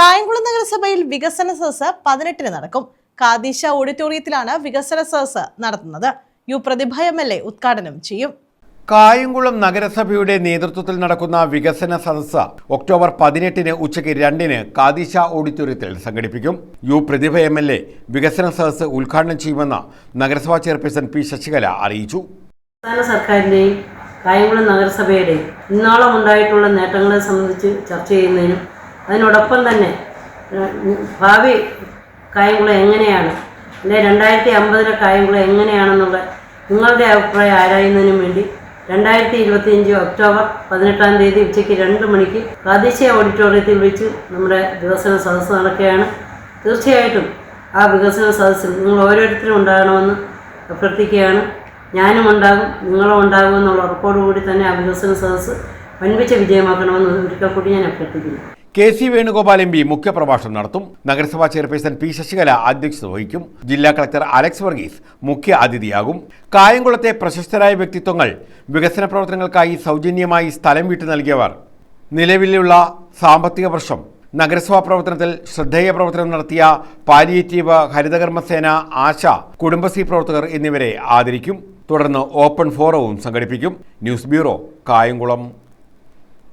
കായംകുളം നഗരസഭയിൽ വികസന സദസ് പതിനെട്ടിന് നടക്കും. കാദീശ ഓഡിറ്റോറിയത്തിലാണ് വികസന സദസ് നടത്തുന്നത്. U Prathibha M L A ഉദ്ഘാടനം ചെയ്യും. കായംകുളം നഗരസഭയുടെ നേതൃത്വത്തിൽ നടക്കുന്ന വികസന സദസ്സ് ഒക്ടോബർ പതിനെട്ടിന് ഉച്ചയ്ക്ക് രണ്ടിന് കാദിശ ഓഡിറ്റോറിയത്തിൽ സംഘടിപ്പിക്കും. U Prathibha M L A വികസന സദസ്സ് ഉദ്ഘാടനം ചെയ്യുമെന്ന് നഗരസഭാ ചെയർപേഴ്സൺ പി ശശികല അറിയിച്ചു. സംസ്ഥാന സർക്കാരിന്റെയും കായംകുളം നഗരസഭയുടെയും ഇന്നോളം ഉണ്ടായിട്ടുള്ള നേട്ടങ്ങളെ സംബന്ധിച്ച് ചർച്ച ചെയ്യുന്നതിനും അതിനോടൊപ്പം തന്നെ ഭാവി കായംകുളം എങ്ങനെയാണ്? അല്ലെ രണ്ടായിരത്തി അമ്പതിലെ കായംകുളം എങ്ങനെയാണെന്നുള്ള നിങ്ങളുടെ അഭിപ്രായം ആരായുന്നതിനും വേണ്ടി രണ്ടായിരത്തി ഇരുപത്തിയഞ്ച് ഒക്ടോബർ പതിനെട്ടാം തീയതി ഉച്ചയ്ക്ക് രണ്ട് മണിക്ക് പ്രാദേശിക ഓഡിറ്റോറിയത്തിൽ വിളിച്ച് നമ്മുടെ വികസന സദസ്സ് നടക്കുകയാണ്. തീർച്ചയായിട്ടും ആ വികസന സദസ്സിൽ നിങ്ങൾ ഓരോരുത്തരും ഉണ്ടാകണമെന്ന് അഭ്യർത്ഥിക്കുകയാണ്. ഞാനും ഉണ്ടാകും നിങ്ങളും ഉണ്ടാകും എന്നുള്ള ഉറപ്പോടുകൂടി തന്നെ ആ വികസന സദസ്സ് വൻപിച്ച വിജയമാക്കണമെന്ന് ഒരിക്കൽ കൂടി ഞാൻ അഭ്യർത്ഥിക്കുന്നു. K C Venugopal M P മുഖ്യപ്രഭാഷണം നടത്തും. നഗരസഭാ ചെയർപേഴ്സൺ പി ശശികല അധ്യക്ഷത വഹിക്കും. ജില്ലാ കളക്ടർ അലക്സ് വർഗീസ് മുഖ്യ അതിഥിയാകും. കായംകുളത്തെ പ്രശസ്തരായ വ്യക്തിത്വങ്ങൾ വികസന പ്രവർത്തനങ്ങൾക്കായി സൗജന്യമായി സ്ഥലം വിട്ടു നൽകിയവർ. നിലവിലുള്ള സാമ്പത്തിക വർഷം. നഗരസഭാ പ്രവർത്തനത്തിൽ ശ്രദ്ധേയ പ്രവർത്തനം നടത്തിയ പാലിയേറ്റീവ് ഹരിതകർമ്മസേന ആശ കുടുംബശ്രീ പ്രവർത്തകർ എന്നിവരെ ആദരിക്കും. തുടർന്ന് ഓപ്പൺ ഫോറവും സംഘടിപ്പിക്കും. News bureau Kayamkulam.